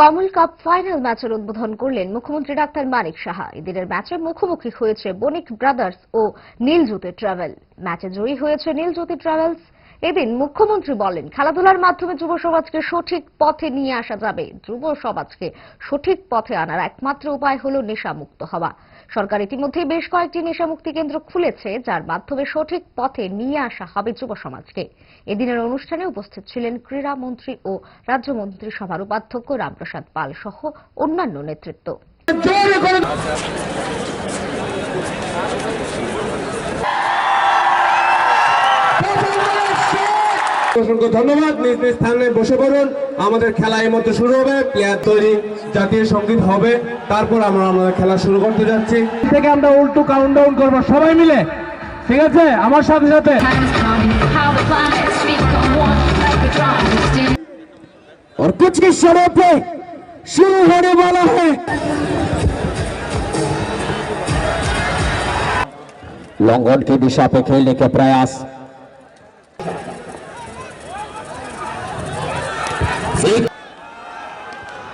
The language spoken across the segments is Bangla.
কমল কাপ ফাইনাল ম্যাচের উদ্বোধন করলেন মুখ্যমন্ত্রী ডাক্তার মানিক সাহা। এদিনের ম্যাচে মুখোমুখি হয়েছে বণিক ব্রাদার্স ও নীলজ্যোতি ট্রাভেল। ম্যাচে জয়ী হয়েছে নীলজ্যোতি ট্রাভেলস এদিন মুখ্যমন্ত্রী বলেন, খেলাধুলার মাধ্যমে যুব সমাজকে সঠিক পথে নিয়ে আসা যাবে। যুব সমাজকে সঠিক পথে আনার একমাত্র উপায় হল নেশামুক্ত হওয়া। সরকার ইতিমধ্যে বেশ কয়েকটি নেশামুক্তি কেন্দ্র খুলেছে, যার মাধ্যমে সঠিক পথে নিয়ে আসা হবে যুব সমাজকে। এদিনের অনুষ্ঠানে উপস্থিত ছিলেন ক্রীড়ামন্ত্রী ও রাজ্যমন্ত্রী সভার উপাধ্যক্ষ রামপ্রসাদ পাল সহ অন্যান্য নেতৃত্ব। অসংখ্য ধন্যবাদ নিজ নিজ স্থানে বসে পড়ুন আমাদের খেলা এই মধ্যে শুরু হবে প্লেয়ার তৈরি জাতীয় সঙ্গীত হবে তারপর আমরা আমাদের খেলা শুরু করতে যাচ্ছি থেকে আমরা উল্টো কাউন্টডাউন করবো সবাই মিলে ঠিক আছে আমার সাথে সাথে time's come, how the planets speak on one like a drum. Still और कुछ की शरों पे शुरू होने वाला है लॉन्गॉन की दिशा पे खेलने के प्रयास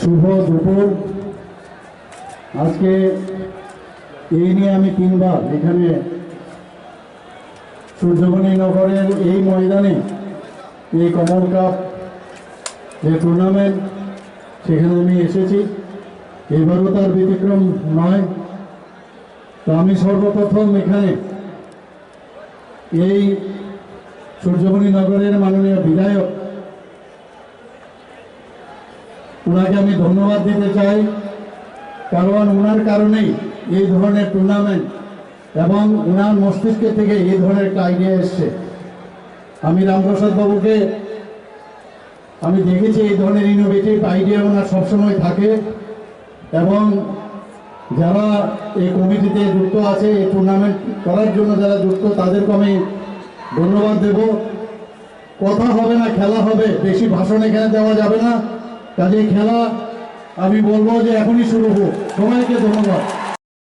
শুভ দুপুর। আজকে এই নিয়ে আমি তিনবার এখানে সূর্যমণি নগরের এই ময়দানে এই কমল কাপ যে টুর্নামেন্ট সেখানে আমি এসেছি। এবারও তার ব্যতিক্রম নয়। তো আমি সর্বপ্রথম এখানে এই সূর্যমণি নগরের মাননীয় বিধায়ক ওনাকে আমি ধন্যবাদ দিতে চাই, কারণ ওনার কারণেই এই ধরনের টুর্নামেন্ট এবং ওনার মস্তিষ্ক থেকে এই ধরনের একটা আইডিয়া এসছে। আমি রামপ্রসাদ বাবুকে, আমি দেখেছি এই ধরনের ইনোভেটিভ আইডিয়া ওনার সবসময় থাকে এবং যারা এই কমিটিতে যুক্ত আছে, এই টুর্নামেন্ট করার জন্য যারা যুক্ত, তাদেরকে আমি ধন্যবাদ দেব। কথা হবে না, খেলা হবে, বেশি ভাষণ এখানে দেওয়া যাবে না। কাজে খেলা আমি বলব যে এখনই শুরু হোক। সবাইকে ধন্যবাদ।